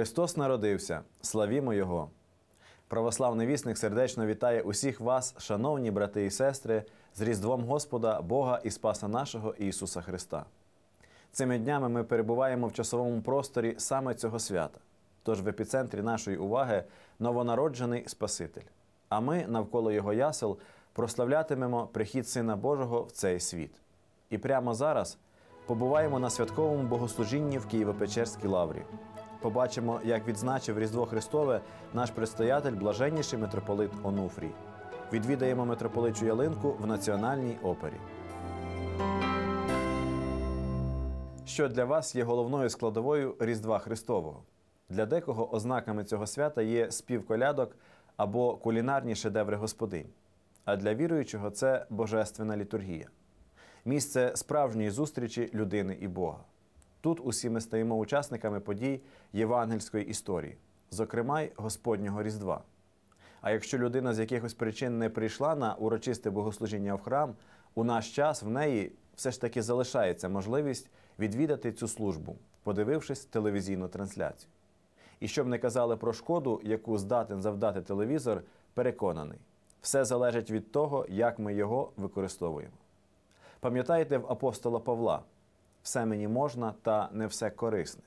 Христос народився, славімо Його! Православний вісник сердечно вітає усіх вас, шановні брати і сестри, з Різдвом Господа, Бога і Спаса нашого Ісуса Христа. Цими днями ми перебуваємо в часовому просторі саме цього свята. Тож в епіцентрі нашої уваги новонароджений Спаситель. А ми навколо його ясел прославлятимемо прихід Сина Божого в цей світ. І прямо зараз побуваємо на святковому богослужінні в Києво-Печерській лаврі. Побачимо, як відзначив Різдво Христове наш предстоятель, блаженніший митрополит Онуфрій. Відвідаємо митрополичу ялинку в національній опері. Що для вас є головною складовою Різдва Христового? Для декого ознаками цього свята є спів колядок або кулінарні шедеври господинь. А для віруючого це божественна літургія місце справжньої зустрічі людини і Бога. Тут усі ми стаємо учасниками подій євангельської історії, зокрема й Господнього Різдва. А якщо людина з якихось причин не прийшла на урочисте богослужіння в храм, у наш час в неї все ж таки залишається можливість відвідати цю службу, подивившись телевізійну трансляцію. І щоб не казали про шкоду, яку здатен завдати телевізор, переконаний, все залежить від того, як ми його використовуємо. Пам'ятаєте в апостола Павла: все мені можна, та не все корисне.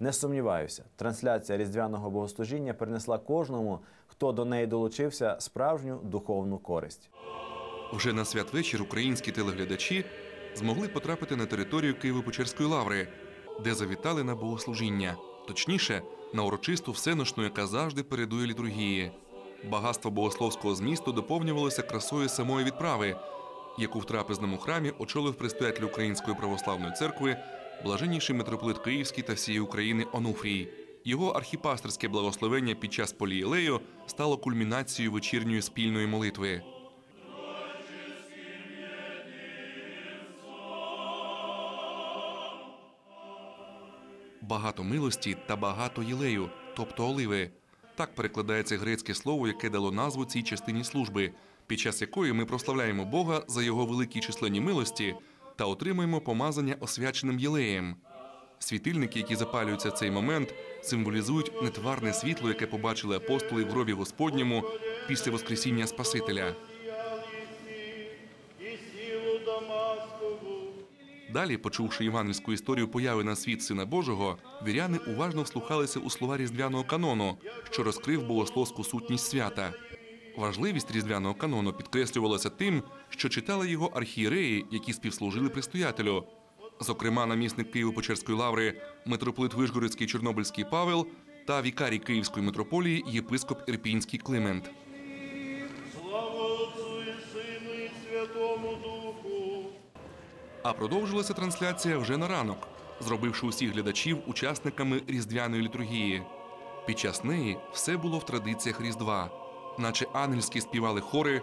Не сумніваюся, трансляція різдвяного богослужіння принесла кожному, хто до неї долучився, справжню духовну користь. Вже на святвечір українські телеглядачі змогли потрапити на територію Києво-Печерської лаври, де завітали на богослужіння, точніше, на урочисту всеношну, яка завжди передує літургії. Багатство богословського змісту доповнювалося красою самої відправи, яку в трапезному храмі очолив предстоятель Української православної церкви, блаженніший митрополит Київський та всієї України Онуфрій. Його архіпастерське благословення під час полієлею стало кульмінацією вечірньої спільної молитви. Багато милості та багато єлею, тобто оливи. Так перекладається грецьке слово, яке дало назву цій частині служби, під час якої ми прославляємо Бога за його великі численні милості та отримуємо помазання освяченим єлеєм. Світильники, які запалюються в цей момент, символізують нетварне світло, яке побачили апостоли в гробі Господньому після Воскресіння Спасителя. Далі, почувши євангельську історію появи на світ Сина Божого, віряни уважно вслухалися у слова різдвяного канону, що розкрив богословську сутність свята. Важливість різдвяного канону підкреслювалася тим, що читали його архієреї, які співслужили предстоятелю. Зокрема, намісник Києво-Печерської лаври, митрополит Вишгородський Чорнобильський Павел та вікарій Київської митрополії єпископ Ірпінський Климент. А продовжилася трансляція вже на ранок, зробивши усіх глядачів учасниками різдвяної літургії. Під час неї все було в традиціях Різдва, наче ангельські співали хори.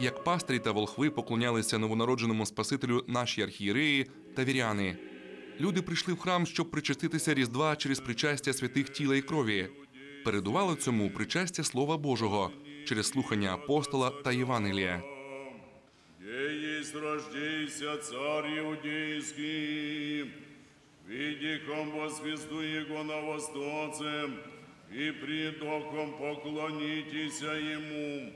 Як пастирі та волхви поклонялися новонародженому Спасителю наші архієреї та віряни. Люди прийшли в храм, щоб причаститися Різдва через причастя святих тіла і крові. Передувало цьому причастя Слова Божого через слухання апостола та Євангелія. Рождейся царь иудейский, видиком во звезду его на востоце, и придохом поклонитеся ему.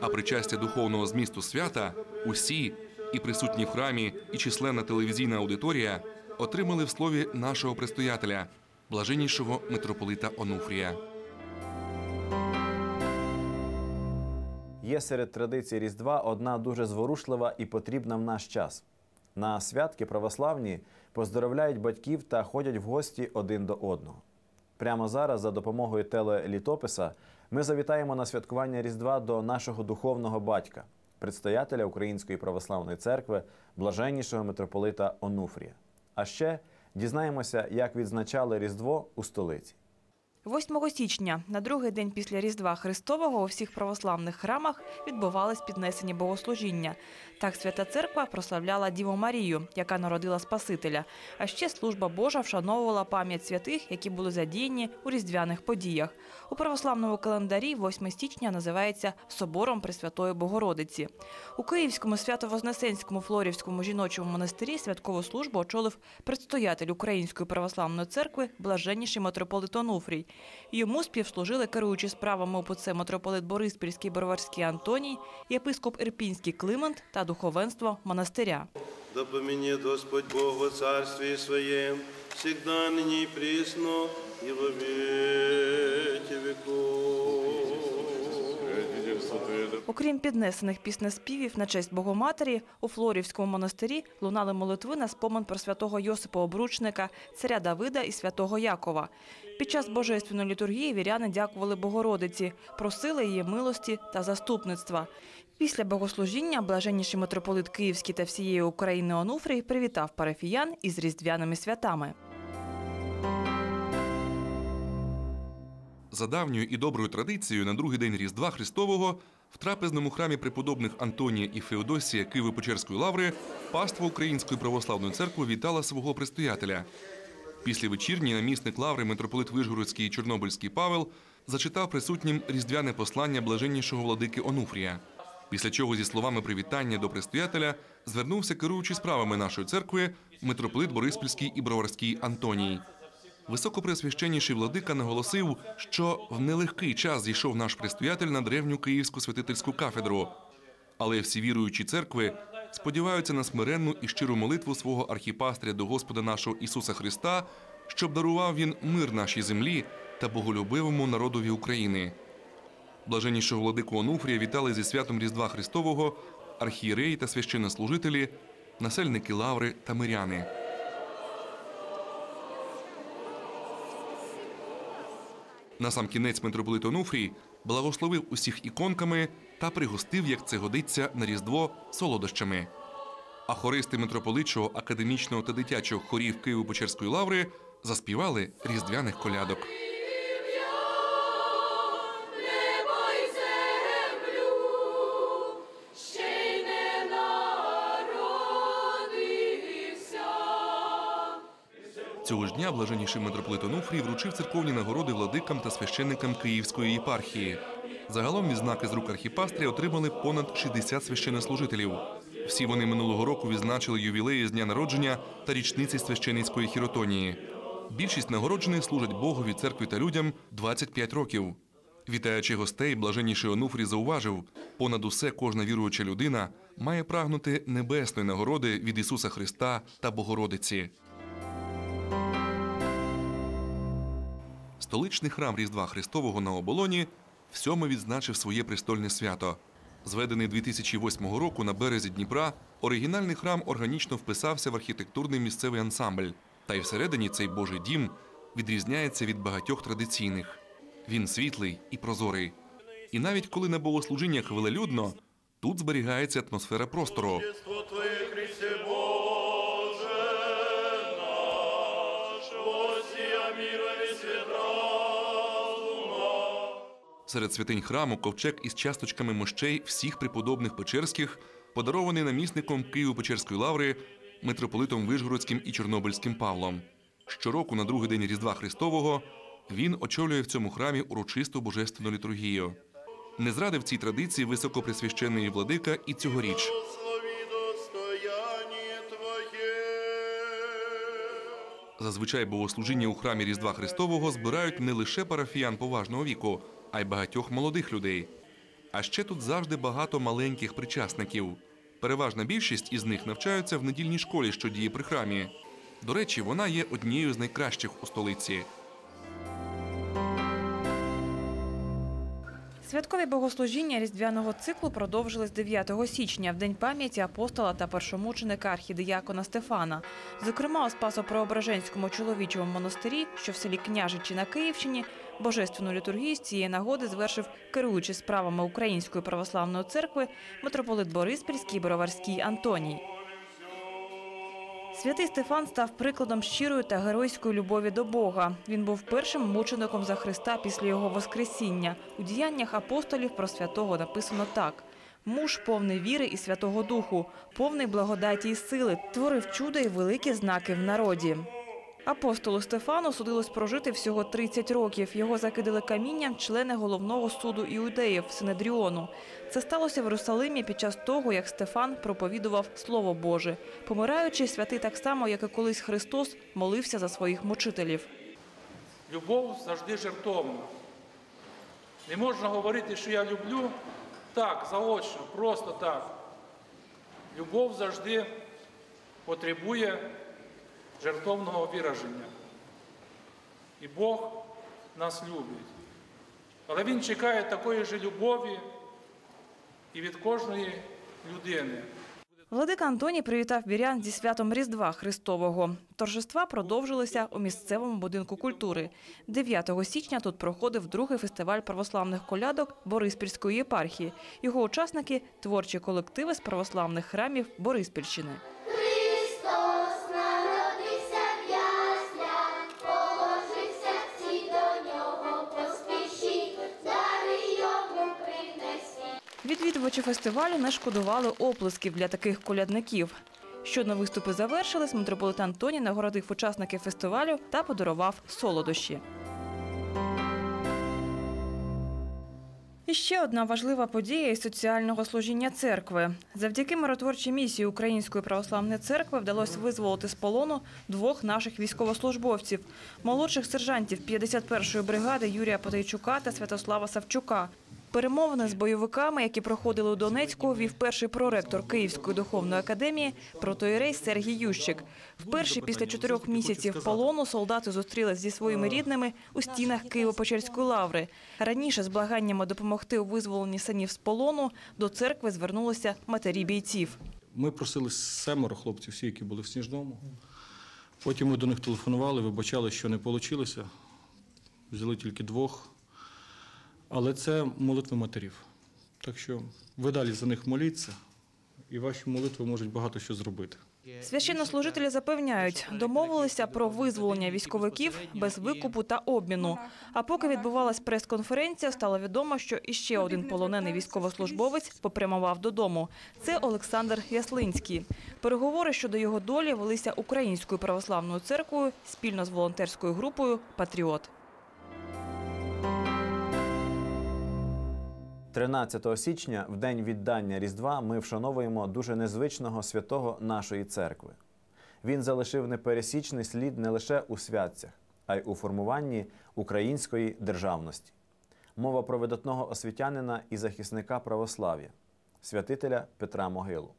А причастя духовного змісту свята усі, і присутні в храмі, і численна телевізійна аудиторія отримали в слові нашого предстоятеля, блаженнішого митрополита Онуфрія. Є серед традицій Різдва одна дуже зворушлива і потрібна в наш час. На святки православні поздоровляють батьків та ходять в гості один до одного. Прямо зараз, за допомогою телелітописа, ми завітаємо на святкування Різдва до нашого духовного батька, предстоятеля Української православної церкви, блаженнішого митрополита Онуфрія. А ще дізнаємося, як відзначали Різдво у столиці. 8 січня, на другий день після Різдва Христового, у всіх православних храмах відбувались піднесені богослужіння. Так Свята Церква прославляла Діву Марію, яка народила Спасителя. А ще служба Божа вшановувала пам'ять святих, які були задіяні у різдвяних подіях. У православному календарі 8 січня називається Собором Пресвятої Богородиці. У Київському Свято-Вознесенському Флорівському жіночому монастирі святкову службу очолив предстоятель Української православної церкви блаженніший митрополит Онуфрій. Йому співслужили керуючи справами ОПЦ митрополит Бориспільський Броварський Антоній, єпископ Ірпінський Климент та духовенство монастиря. Да поменет Господь Бог во царстві Своем, всегда нині прісно, і во веки веков. Окрім піднесених піснеспівів на честь Богоматері, у Флорівському монастирі лунали молитви на спомин про святого Йосипа Обручника, царя Давида і святого Якова. Під час божественної літургії віряни дякували Богородиці, просили її милості та заступництва. Після богослужіння блаженніший митрополит Київський та всієї України Онуфрій привітав парафіян із різдвяними святами. За давньою і доброю традицією, на другий день Різдва Христового в трапезному храмі преподобних Антонія і Феодосія Києво-Печерської лаври паства Української православної церкви вітала свого предстоятеля. Після вечірні намісник лаври митрополит Вишгородський і Чорнобильський Павел зачитав присутнім різдвяне послання блаженнішого владики Онуфрія. Після чого зі словами привітання до предстоятеля звернувся керуючий справами нашої церкви митрополит Бориспільський і Броварський Антоній. Високопреосвященніший владика наголосив, що в нелегкий час зійшов наш предстоятель на древню київську святительську кафедру. Але всі віруючі церкви сподіваються на смиренну і щиру молитву свого архіпастря до Господа нашого Ісуса Христа, щоб дарував він мир нашій землі та боголюбивому народові України. Блаженнішого владику Онуфрія вітали зі святом Різдва Христового архієреї та священнослужителі, насельники лаври та миряни. Насамкінець митрополит Онуфрій благословив усіх іконками та пригостив, як це годиться на Різдво солодощами. А хористи митрополитчого, академічного та дитячого хорів Києво-Печерської лаври заспівали різдвяних колядок. Дня блаженніший митрополит Онуфрій вручив церковні нагороди владикам та священникам Київської єпархії. Загалом відзнаки з рук архіпастрія отримали понад 60 священнослужителів. Всі вони минулого року відзначили ювілеї з дня народження та річниці священицької хіротонії. Більшість нагороджених служать Богові, церкві та людям 25 років. Вітаючи гостей, блаженніший Онуфрій зауважив, понад усе кожна віруюча людина має прагнути небесної нагороди від Ісуса Христа та Богородиці. Столичний храм Різдва Христового на оболоні всьоме відзначив своє престольне свято. Зведений 2008 року на березі Дніпра, оригінальний храм органічно вписався в архітектурний місцевий ансамбль. Та й всередині цей Божий дім відрізняється від багатьох традиційних. Він світлий і прозорий. І навіть коли на богослужіннях велелюдно, тут зберігається атмосфера простору. Серед святинь храму ковчег із часточками мощей всіх преподобних Печерських, подарований намісником Києво-Печерської лаври митрополитом Вишгородським і Чорнобильським Павлом. Щороку на другий день Різдва Христового він очолює в цьому храмі урочисту божественну літургію. Не зрадив цій традиції високопресвященний владика і цьогоріч. Зазвичай богослужіння у храмі Різдва Христового збирають не лише парафіян поважного віку, а й багатьох молодих людей. А ще тут завжди багато маленьких причасників. Переважна більшість із них навчаються в недільній школі, що діє при храмі. До речі, вона є однією з найкращих у столиці. Святкові богослужіння різдвяного циклу продовжились 9 січня, в день пам'яті апостола та першомученика архідиякона Стефана. Зокрема, у Спасо-Преображенському чоловічому монастирі, що в селі Княжичі на Київщині, божественну літургію з цієї нагоди звершив керуючий справами Української православної церкви митрополит Бориспільський Броварський Антоній. Святий Стефан став прикладом щирої та геройської любові до Бога. Він був першим мучеником за Христа після його Воскресіння. У діяннях апостолів про святого написано так. Муж повний віри і Святого Духу, повний благодаті і сили, творив чуда і великі знаки в народі. Апостолу Стефану судилось прожити всього 30 років. Його закидали камінням члени головного суду іудеїв Синедріону. Це сталося в Єрусалимі під час того, як Стефан проповідував Слово Боже. Помираючи, святий так само, як і колись Христос, молився за своїх мучителів. Любов завжди жертовна. Не можна говорити, що я люблю так, заочно, просто так. Любов завжди потребує жертовного вираження. І Бог нас любить. Але Він чекає такої ж любові і від кожної людини. Владика Антоній привітав вірян зі святом Різдва Христового. Торжества продовжилися у місцевому будинку культури. 9 січня тут проходив другий фестиваль православних колядок Бориспільської єпархії. Його учасники – творчі колективи з православних храмів Бориспільщини. Відвідувачі фестивалю не шкодували оплесків для таких колядників. Щодо виступи завершились, митрополит Антоній нагородив учасників фестивалю та подарував солодощі. І ще одна важлива подія із соціального служіння церкви. Завдяки миротворчій місії Української православної церкви вдалося визволити з полону двох наших військовослужбовців, молодших сержантів 51-ї бригади Юрія Потайчука та Святослава Савчука. Перемовини з бойовиками, які проходили у Донецьку, вів перший проректор Київської духовної академії протоїрей Сергій Ющик. Вперше після чотирьох місяців полону солдати зустрілись зі своїми рідними у стінах Києво-Печерської лаври. Раніше з благаннями допомогти у визволенні синів з полону до церкви звернулися матері бійців. Ми просили семеро хлопців, всі, які були в Сніжному. Потім ми до них телефонували, вибачали, що не вийшло. Взяли тільки двох. Але це молитви матерів. Так що ви далі за них моліться, і ваші молитви можуть багато що зробити. Священнослужителі запевняють, домовилися про визволення військовиків без викупу та обміну. А поки відбувалась прес-конференція, стало відомо, що іще один полонений військовослужбовець попрямував додому. Це Олександр Яслинський. Переговори щодо його долі велися Українською православною церквою спільно з волонтерською групою Патріот. 13 січня, в день віддання Різдва, ми вшановуємо дуже незвичного святого нашої церкви. Він залишив непересічний слід не лише у святцях, а й у формуванні української державності. Мова про видатного освітянина і захисника православ'я, святителя Петра Могилу.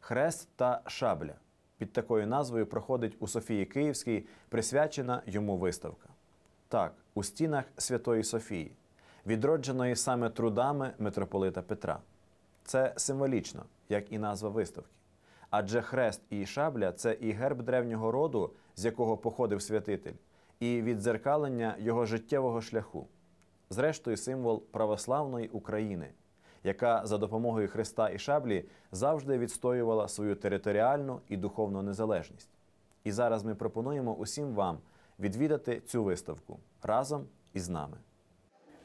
Хрест та шабля під такою назвою проходить у Софії Київській присвячена йому виставка. Так, у стінах Святої Софії, відродженої саме трудами митрополита Петра. Це символічно, як і назва виставки. Адже хрест і шабля це і герб древнього роду, з якого походив святитель, і віддзеркалення його життєвого шляху, зрештою, символ православної України, яка за допомогою хреста і шаблі завжди відстоювала свою територіальну і духовну незалежність. І зараз ми пропонуємо усім вам відвідати цю виставку разом із нами.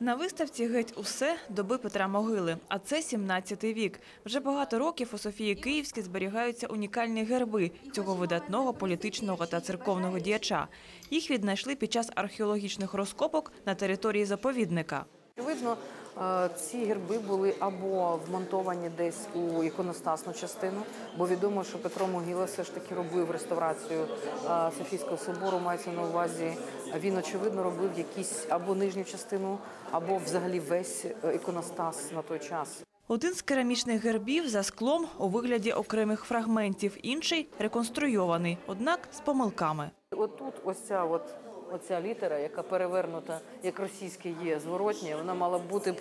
На виставці геть усе доби Петра Могили, а це 17 вік. Вже багато років у Софії Київській зберігаються унікальні герби цього видатного політичного та церковного діяча. Їх віднайшли під час археологічних розкопок на території заповідника. Очевидно, е, ці герби були або вмонтовані десь у іконостасну частину, бо відомо, що Петро Могила все ж таки робив реставрацію е, Софійського собору. Мається на увазі. Він очевидно робив якісь або нижню частину, або взагалі весь е, іконостас на той час. Один з керамічних гербів за склом у вигляді окремих фрагментів, інший реконструйований, однак з помилками. Отут, ось ця от оця літера, яка перевернута, як російське є зворотня, вона мала бути б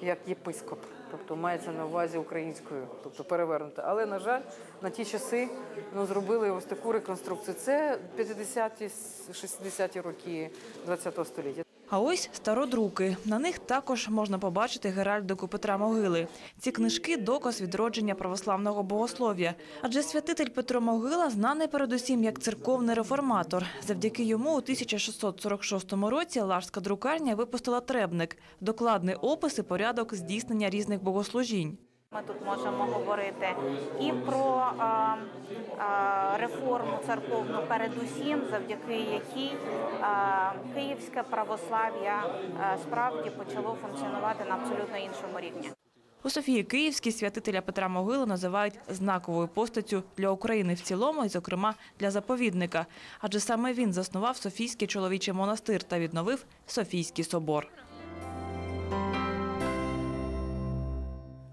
як єпископ, тобто мається на увазі українською, тобто перевернута. Але на жаль, на ті часи ну, зробили ось таку реконструкцію. Це 50-ті, 60-ті роки ХХ століття. А ось стародруки. На них також можна побачити геральдику Петра Могили. Ці книжки – доказ відродження православного богослов'я. Адже святитель Петро Могила знаний передусім як церковний реформатор. Завдяки йому у 1646 році Лажська друкарня випустила требник – докладний опис і порядок здійснення різних богослужінь. Ми тут можемо говорити і про а, а, реформу церковну, передусім, завдяки якій а, київське православ'я справді почало функціонувати на абсолютно іншому рівні. У Софії Київській святителя Петра Могилу називають знаковою постаттю для України в цілому і, зокрема, для заповідника. Адже саме він заснував Софійський чоловічий монастир та відновив Софійський собор.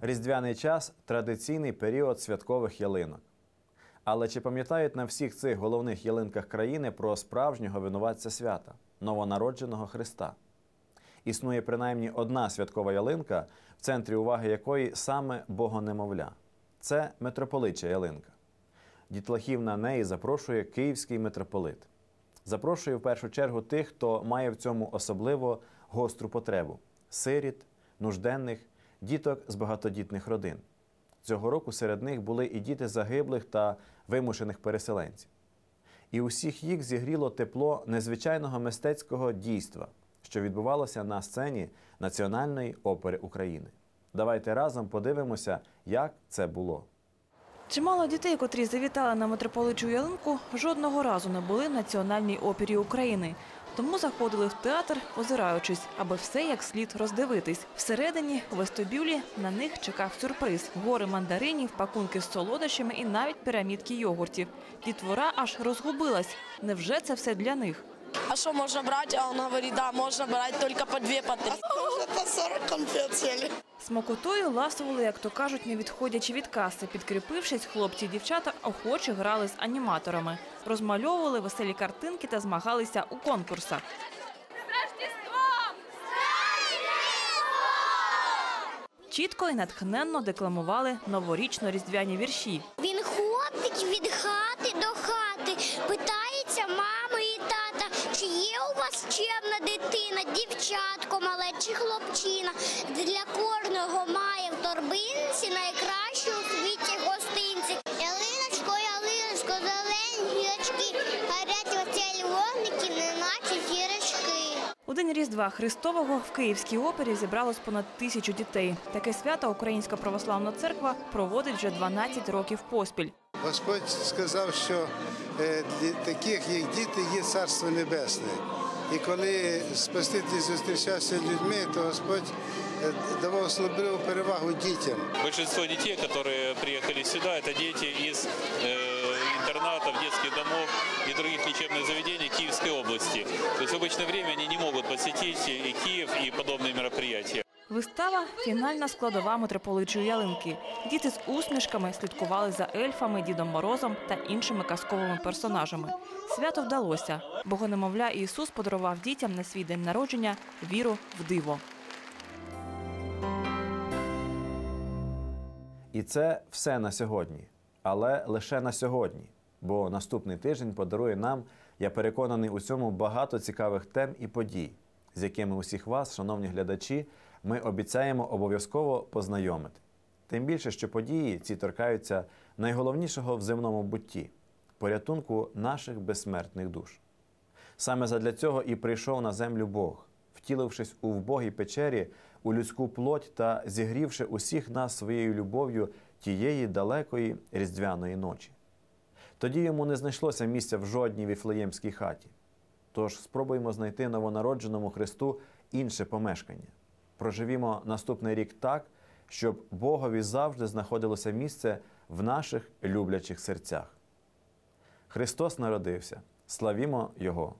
Різдвяний час традиційний період святкових ялинок. Але чи пам'ятають на всіх цих головних ялинках країни про справжнього винуватця свята новонародженого Христа? Існує принаймні одна святкова ялинка, в центрі уваги якої саме Богонемовля. Це митрополича ялинка. Дітлахів на неї запрошує київський митрополит. Запрошує в першу чергу тих, хто має в цьому особливо гостру потребу сиріт, нужденних, діток з багатодітних родин. Цього року серед них були і діти загиблих та вимушених переселенців. І усіх їх зігріло тепло незвичайного мистецького дійства, що відбувалося на сцені Національної опери України. Давайте разом подивимося, як це було. Чимало дітей, котрі завітали на митрополичу ялинку, жодного разу не були в Національній опері України. Тому заходили в театр, озираючись, аби все як слід роздивитись. Всередині, вестибюлі, на них чекав сюрприз: гори мандаринів, пакунки з солодощами і навіть пірамідки йогуртів. Дітвора аж розгубилась. Невже це все для них? А что можно брать? А он говорит, да, можно брать только по две, по три. Уже по 40 конфет съели. Смокотою ласували, як то кажуть, не відходячи від каси. Підкріпившись, хлопці і дівчата охоче грали з аніматорами, розмальовували веселі картинки та змагалися у конкурсах. Чітко і натхненно декламували новорічно-різдвяні вірші. Дівчатко мале чи хлопчина. Для кожного має в торбинці найкращу у світі гостинці. Ялиночко, ялиночко, зелені гілочки, гарять оцелі вогники, неначе зірочки. У день Різдва Христового в Київській опері зібралось понад тисячу дітей. Таке свято Українська православна церква проводить вже 12 років поспіль. Господь сказав, що е, для таких, як діти, є царство небесне. І коли Спаситель зустрічався з людьми, то Господь е, давав особливу перевагу дітям. Большинство детей, которые приехали сюда, это дети из э, интернатов, детских домов и других лечебных заведений Киевской области. То есть в обычное время они не могут посетить и Киев, и подобные мероприятия. Вистава фінальна складова митрополичої ялинки. Діти з усмішками слідкували за ельфами, Дідом Морозом та іншими казковими персонажами. Свято вдалося. Богонемовля Ісус подарував дітям на свій день народження віру в диво. І це все на сьогодні, але лише на сьогодні. Бо наступний тиждень подарує нам, я переконаний у цьому багато цікавих тем і подій, з якими усіх вас, шановні глядачі, ми обіцяємо обов'язково познайомити. Тим більше, що події ці торкаються найголовнішого в земному бутті порятунку наших безсмертних душ. Саме задля цього і прийшов на землю Бог, втілившись у вбогій печері у людську плоть та зігрівши усіх нас своєю любов'ю тієї далекої різдвяної ночі. Тоді йому не знайшлося місця в жодній віфлеємській хаті. Тож спробуємо знайти новонародженому Христу інше помешкання. Проживімо наступний рік так, щоб Богові завжди знаходилося місце в наших люблячих серцях. Христос народився. Славімо Його!